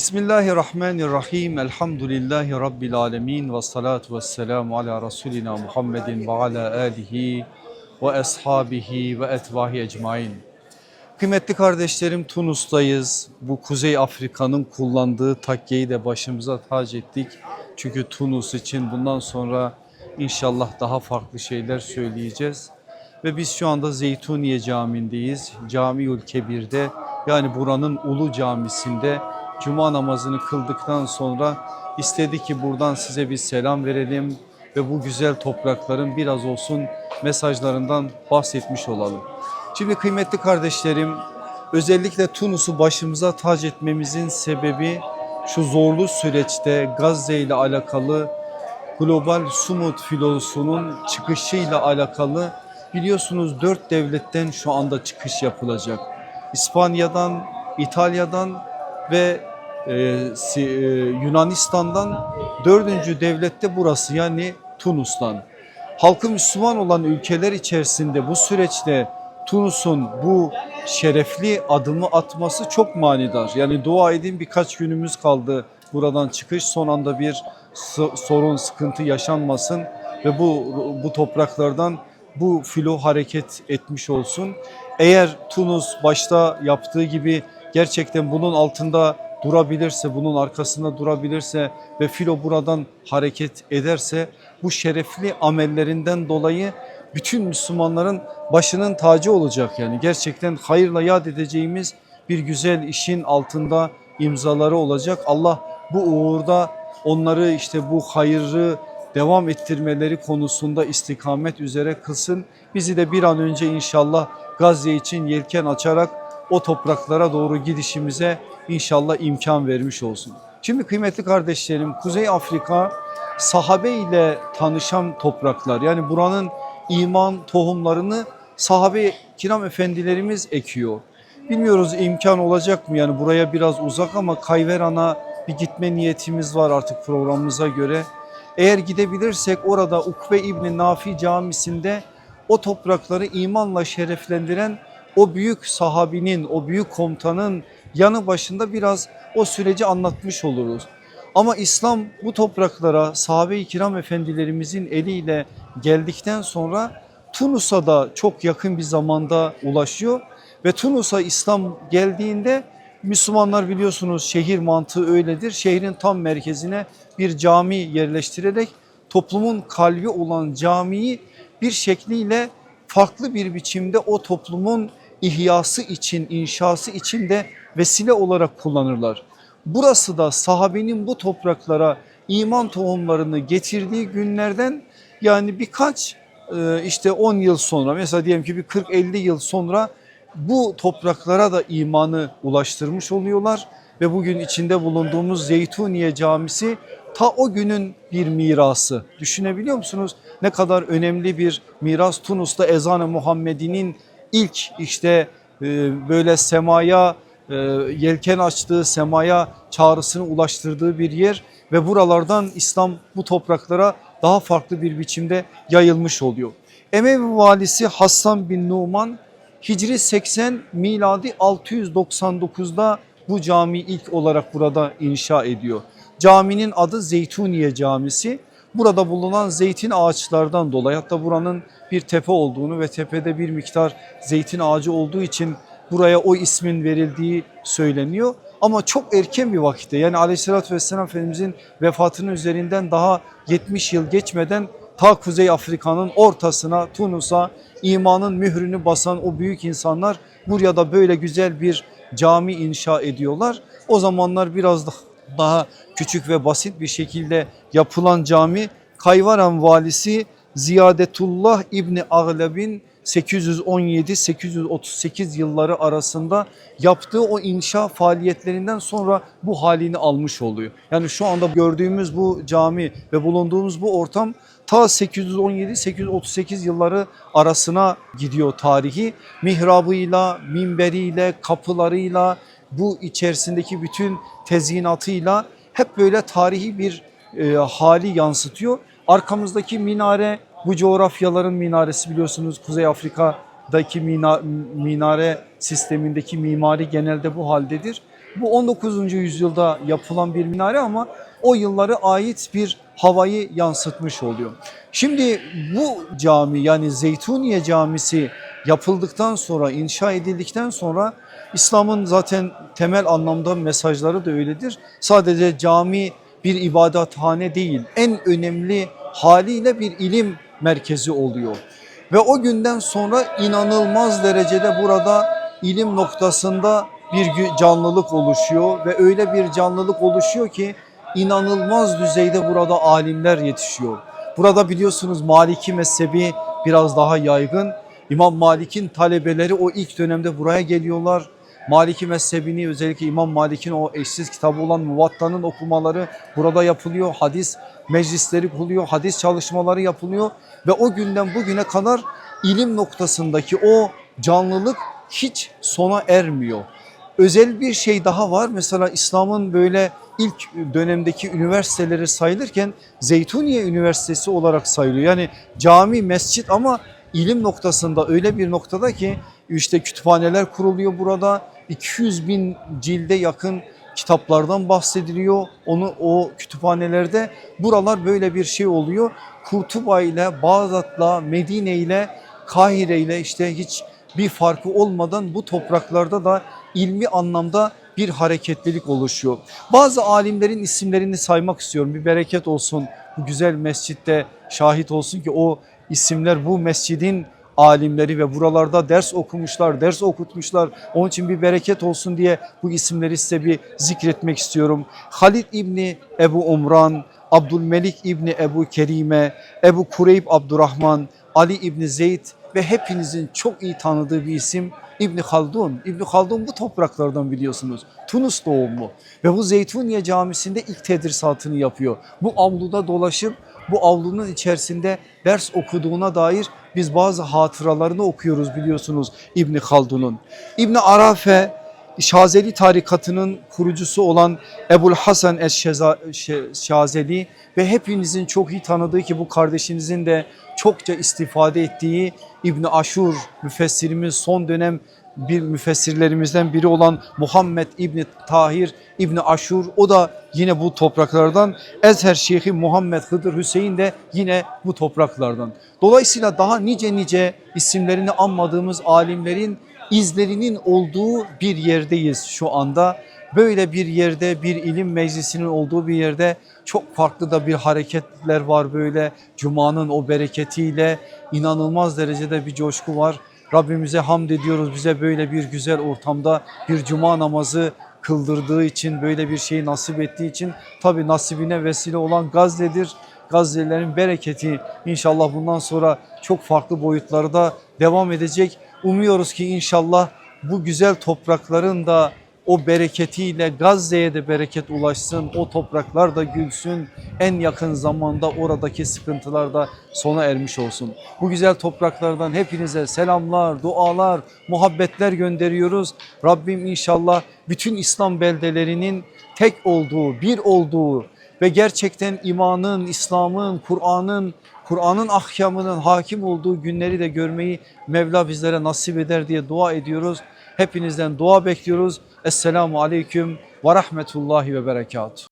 Bismillahirrahmanirrahim. Elhamdülillahi Rabbil alemin. Ve salatu ve selamu ala Resulina Muhammedin ve ala alihi ve ashabihi ve etvahi ecmain. Kıymetli kardeşlerim Tunus'tayız. Bu Kuzey Afrika'nın kullandığı takkeyi de başımıza tac ettik. Çünkü Tunus için bundan sonra inşallah daha farklı şeyler söyleyeceğiz. Ve biz şu anda Zeytuniye Camii'ndeyiz. Camiül Kebir'de yani buranın Ulu Camisi'nde Cuma namazını kıldıktan sonra istedi ki buradan size bir selam verelim ve bu güzel toprakların biraz olsun mesajlarından bahsetmiş olalım. Şimdi kıymetli kardeşlerim özellikle Tunus'u başımıza tac etmemizin sebebi şu zorlu süreçte Gazze ile alakalı global sumut filosunun çıkışıyla alakalı biliyorsunuz dört devletten şu anda çıkış yapılacak. İspanya'dan, İtalya'dan ve e, si- e, Yunanistan'dan dördüncü devlette burası yani Tunus'tan. Halkı Müslüman olan ülkeler içerisinde bu süreçte Tunus'un bu şerefli adımı atması çok manidar. Yani dua edin birkaç günümüz kaldı buradan çıkış. Son anda bir so- sorun, sıkıntı yaşanmasın ve bu bu topraklardan bu filo hareket etmiş olsun. Eğer Tunus başta yaptığı gibi gerçekten bunun altında durabilirse, bunun arkasında durabilirse ve filo buradan hareket ederse bu şerefli amellerinden dolayı bütün Müslümanların başının tacı olacak yani gerçekten hayırla yad edeceğimiz bir güzel işin altında imzaları olacak. Allah bu uğurda onları işte bu hayırı devam ettirmeleri konusunda istikamet üzere kılsın. Bizi de bir an önce inşallah Gazze için yelken açarak o topraklara doğru gidişimize inşallah imkan vermiş olsun. Şimdi kıymetli kardeşlerim Kuzey Afrika sahabe ile tanışan topraklar yani buranın iman tohumlarını sahabe kiram efendilerimiz ekiyor. Bilmiyoruz imkan olacak mı yani buraya biraz uzak ama Kayveran'a bir gitme niyetimiz var artık programımıza göre. Eğer gidebilirsek orada Ukbe İbni Nafi camisinde o toprakları imanla şereflendiren o büyük sahabinin, o büyük komutanın yanı başında biraz o süreci anlatmış oluruz. Ama İslam bu topraklara sahabe-i kiram efendilerimizin eliyle geldikten sonra Tunus'a da çok yakın bir zamanda ulaşıyor ve Tunus'a İslam geldiğinde Müslümanlar biliyorsunuz şehir mantığı öyledir. Şehrin tam merkezine bir cami yerleştirerek toplumun kalbi olan camiyi bir şekliyle farklı bir biçimde o toplumun ihyası için, inşası için de vesile olarak kullanırlar. Burası da sahabenin bu topraklara iman tohumlarını getirdiği günlerden yani birkaç e, işte 10 yıl sonra mesela diyelim ki bir 40-50 yıl sonra bu topraklara da imanı ulaştırmış oluyorlar ve bugün içinde bulunduğumuz Zeytuniye Camisi ta o günün bir mirası. Düşünebiliyor musunuz? Ne kadar önemli bir miras Tunus'ta ezan-ı Muhammedi'nin ilk işte e, böyle semaya e, yelken açtığı, semaya çağrısını ulaştırdığı bir yer ve buralardan İslam bu topraklara daha farklı bir biçimde yayılmış oluyor. Emevi valisi Hassan bin Numan Hicri 80 miladi 699'da bu cami ilk olarak burada inşa ediyor. Caminin adı Zeytuniye Camisi. Burada bulunan zeytin ağaçlardan dolayı hatta buranın bir tepe olduğunu ve tepede bir miktar zeytin ağacı olduğu için buraya o ismin verildiği söyleniyor. Ama çok erken bir vakitte yani aleyhissalatü vesselam Efendimizin vefatının üzerinden daha 70 yıl geçmeden ta Kuzey Afrika'nın ortasına Tunus'a imanın mührünü basan o büyük insanlar buraya da böyle güzel bir cami inşa ediyorlar. O zamanlar biraz da- daha küçük ve basit bir şekilde yapılan cami Kayvaran valisi Ziyadetullah İbni Ağleb'in 817-838 yılları arasında yaptığı o inşa faaliyetlerinden sonra bu halini almış oluyor. Yani şu anda gördüğümüz bu cami ve bulunduğumuz bu ortam ta 817-838 yılları arasına gidiyor tarihi. Mihrabıyla, minberiyle, kapılarıyla, bu içerisindeki bütün tezyinatıyla hep böyle tarihi bir e, hali yansıtıyor. Arkamızdaki minare bu coğrafyaların minaresi biliyorsunuz Kuzey Afrika'daki mina- minare sistemindeki mimari genelde bu haldedir. Bu 19. yüzyılda yapılan bir minare ama o yıllara ait bir havayı yansıtmış oluyor. Şimdi bu cami yani Zeytuniye Camisi yapıldıktan sonra inşa edildikten sonra İslam'ın zaten temel anlamda mesajları da öyledir. Sadece cami bir ibadethane değil en önemli haliyle bir ilim merkezi oluyor. Ve o günden sonra inanılmaz derecede burada ilim noktasında bir canlılık oluşuyor ve öyle bir canlılık oluşuyor ki inanılmaz düzeyde burada alimler yetişiyor. Burada biliyorsunuz Maliki mezhebi biraz daha yaygın. İmam Malik'in talebeleri o ilk dönemde buraya geliyorlar. Maliki mezhebini özellikle İmam Malik'in o eşsiz kitabı olan Muvatta'nın okumaları burada yapılıyor. Hadis meclisleri kuruluyor, hadis çalışmaları yapılıyor ve o günden bugüne kadar ilim noktasındaki o canlılık hiç sona ermiyor. Özel bir şey daha var. Mesela İslam'ın böyle ilk dönemdeki üniversiteleri sayılırken Zeytuniye Üniversitesi olarak sayılıyor. Yani cami, mescit ama ilim noktasında öyle bir noktada ki işte kütüphaneler kuruluyor burada. 200 bin cilde yakın kitaplardan bahsediliyor. Onu o kütüphanelerde buralar böyle bir şey oluyor. Kurtuba ile Bağdat'la Medine ile Kahire ile işte hiç bir farkı olmadan bu topraklarda da ilmi anlamda bir hareketlilik oluşuyor. Bazı alimlerin isimlerini saymak istiyorum. Bir bereket olsun bu güzel mescitte şahit olsun ki o isimler bu mescidin alimleri ve buralarda ders okumuşlar, ders okutmuşlar. Onun için bir bereket olsun diye bu isimleri size bir zikretmek istiyorum. Halid İbni Ebu Umran, Abdülmelik İbni Ebu Kerime, Ebu Kureyb Abdurrahman, Ali İbni Zeyd ve hepinizin çok iyi tanıdığı bir isim İbni Haldun. İbni Haldun bu topraklardan biliyorsunuz. Tunus doğumlu ve bu Zeytuniye Camisi'nde ilk tedrisatını yapıyor. Bu avluda dolaşıp bu avlunun içerisinde ders okuduğuna dair biz bazı hatıralarını okuyoruz biliyorsunuz İbni Haldun'un. İbni Arafe Şazeli tarikatının kurucusu olan Ebul Hasan Eş-Şazeli ve hepinizin çok iyi tanıdığı ki bu kardeşinizin de çokça istifade ettiği İbni Aşur müfessirimiz son dönem bir müfessirlerimizden biri olan Muhammed İbni Tahir İbni Aşur o da yine bu topraklardan Ezher Şeyhi Muhammed Hıdır Hüseyin de yine bu topraklardan. Dolayısıyla daha nice nice isimlerini anmadığımız alimlerin izlerinin olduğu bir yerdeyiz şu anda. Böyle bir yerde bir ilim meclisinin olduğu bir yerde çok farklı da bir hareketler var böyle. Cuma'nın o bereketiyle inanılmaz derecede bir coşku var. Rabbimize hamd ediyoruz bize böyle bir güzel ortamda bir cuma namazı kıldırdığı için böyle bir şeyi nasip ettiği için tabi nasibine vesile olan Gazze'dir. Gazze'lerin bereketi inşallah bundan sonra çok farklı boyutlarda devam edecek. Umuyoruz ki inşallah bu güzel toprakların da o bereketiyle Gazze'ye de bereket ulaşsın. O topraklar da gülsün. En yakın zamanda oradaki sıkıntılar da sona ermiş olsun. Bu güzel topraklardan hepinize selamlar, dualar, muhabbetler gönderiyoruz. Rabbim inşallah bütün İslam beldelerinin tek olduğu, bir olduğu ve gerçekten imanın, İslam'ın, Kur'an'ın Kur'an'ın ahkamının hakim olduğu günleri de görmeyi Mevla bizlere nasip eder diye dua ediyoruz. Hepinizden dua bekliyoruz. Esselamu Aleyküm ve Rahmetullahi ve Berekatuhu.